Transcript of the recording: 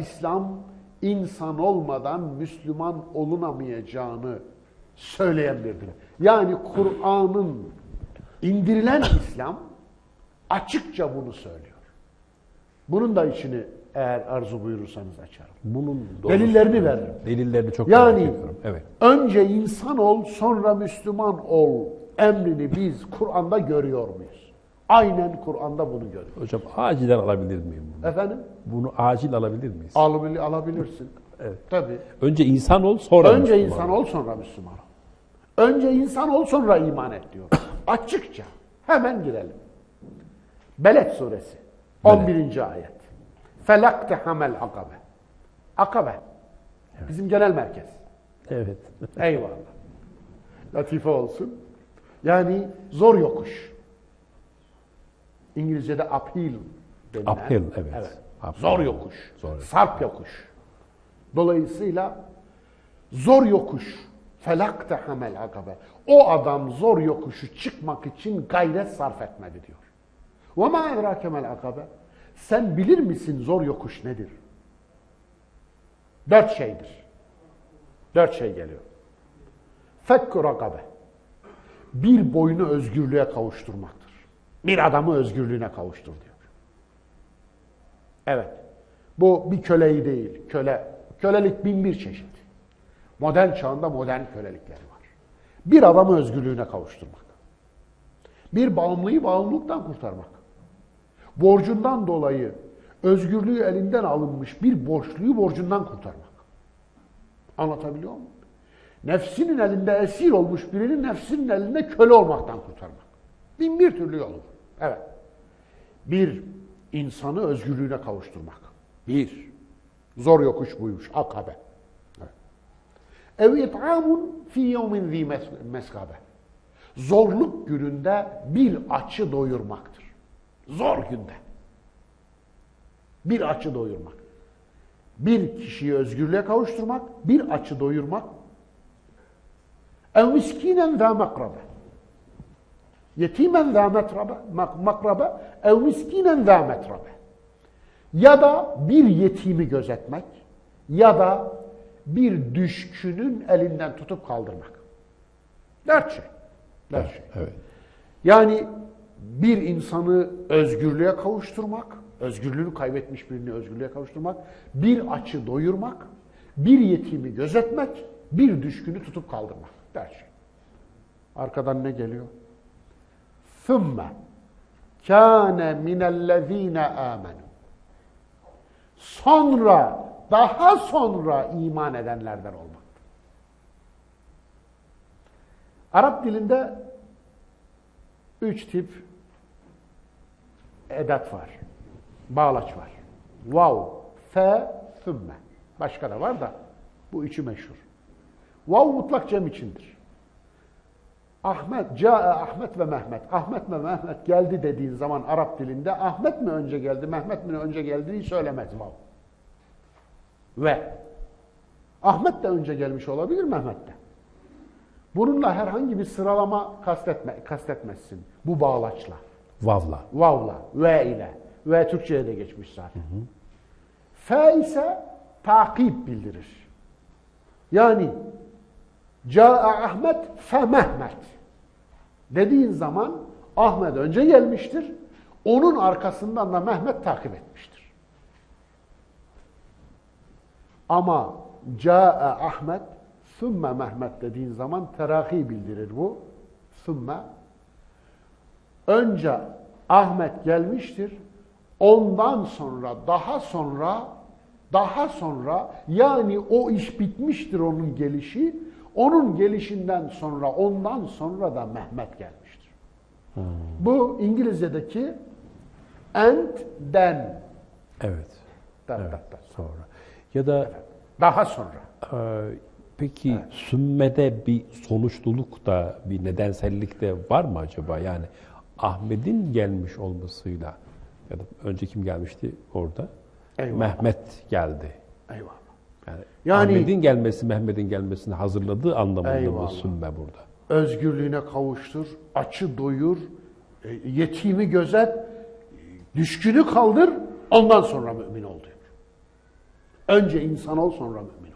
İslam insan olmadan Müslüman olunamayacağını din. Yani Kur'an'ın indirilen İslam açıkça bunu söylüyor. Bunun da içini eğer arzu buyurursanız açarım. Bunun Delillerini veririm. Delillerini çok Yani ediyorum. Evet. önce insan ol sonra Müslüman ol emrini biz Kur'an'da görüyor muyuz? Aynen Kur'an'da bunu görüyoruz. Hocam acilen alabilir miyim bunu? Efendim? Bunu acil alabilir miyiz? Alabil, alabilirsin. Evet. Tabii. Önce insan ol sonra Önce Müslüman insan ol. sonra Müslüman ol. Önce insan ol sonra iman et diyor. Açıkça. Hemen girelim. Beled suresi. 11. ayet. Felakte hamel akabe. Akabe. Bizim genel merkez. Evet. Eyvallah. Latife olsun. Yani zor yokuş. İngilizce'de uphill denilen. Uphill, evet. Uphill. Zor yokuş. Zor. Sarp yokuş. Dolayısıyla zor yokuş. Felak hamel akabe. O adam zor yokuşu çıkmak için gayret sarf etmedi diyor. Ve ma edrake mel akabe. Sen bilir misin zor yokuş nedir? Dört şeydir. Dört şey geliyor. Fekkü rakabe. Bir boyunu özgürlüğe kavuşturmaktır. Bir adamı özgürlüğüne kavuştur diyor. Evet. Bu bir köleyi değil. Köle, kölelik bin bir çeşit. Modern çağında modern kölelikleri var. Bir adamı özgürlüğüne kavuşturmak. Bir bağımlıyı bağımlılıktan kurtarmak. Borcundan dolayı özgürlüğü elinden alınmış bir borçluyu borcundan kurtarmak. Anlatabiliyor muyum? Nefsinin elinde esir olmuş birinin nefsinin elinde köle olmaktan kurtarmak. Bin bir türlü var. Evet. Bir, insanı özgürlüğüne kavuşturmak. Bir. Zor yokuş buymuş. Akabe. Ev it'amun fi yevmin zi mes- meskabe. Zorluk gününde bir açı doyurmaktır. Zor günde. Bir açı doyurmak. Bir kişiyi özgürlüğe kavuşturmak, bir açı doyurmak. Ev miskinen zâ makrabe. Yetimen zâ metrabe, mak- makrabe, ev miskinen zâ metrabe. Ya da bir yetimi gözetmek, ya da bir düşkünün elinden tutup kaldırmak. Dört şey. Dört şey. Evet. Yani bir insanı özgürlüğe kavuşturmak, özgürlüğünü kaybetmiş birini özgürlüğe kavuşturmak, bir açı doyurmak, bir yetimi gözetmek, bir düşkünü tutup kaldırmak. Der şey. Arkadan ne geliyor? ثم kâne minellezîne âmenû. Sonra, daha sonra iman edenlerden olmak. Arap dilinde üç tip edat var. Bağlaç var. Vav, fe, sümme. Başka da var da bu üçü meşhur. Vav mutlak cem içindir. Ahmet, Câe Ahmet ve Mehmet. Ahmet ve Mehmet geldi dediğin zaman Arap dilinde Ahmet mi önce geldi, Mehmet mi önce geldiğini söylemez vav. Ve Ahmet de önce gelmiş olabilir, Mehmet de. Bununla herhangi bir sıralama kastetme, kastetmezsin. Bu bağlaçla. Vavla. Vav'la, ve ile. Ve Türkçe'ye de geçmiş zaten. Fe ise takip bildirir. Yani Câe Ahmet fe Mehmet. Dediğin zaman Ahmet önce gelmiştir. Onun arkasından da Mehmet takip etmiştir. Ama Câe Ahmet sümme Mehmet dediğin zaman terahi bildirir bu. Sümme önce Ahmet gelmiştir. Ondan sonra, daha sonra, daha sonra yani o iş bitmiştir onun gelişi. Onun gelişinden sonra, ondan sonra da Mehmet gelmiştir. Bu İngilizce'deki and then. Evet. Da- evet. da- da. Sonra. Ya da Daha sonra. e, peki sümmede bir sonuçluluk da bir nedensellik de var mı acaba? Yani Ahmet'in gelmiş olmasıyla ya da önce kim gelmişti orada? Eyvallah. Mehmet geldi. Eyvallah. Yani, Ahmet'in gelmesi Mehmet'in gelmesini hazırladığı anlamında Eyvallah. bu sümme burada. Özgürlüğüne kavuştur, açı doyur, e, yetimi gözet, düşkünü kaldır, ondan sonra mümin ol diyor. Önce insan ol sonra mümin.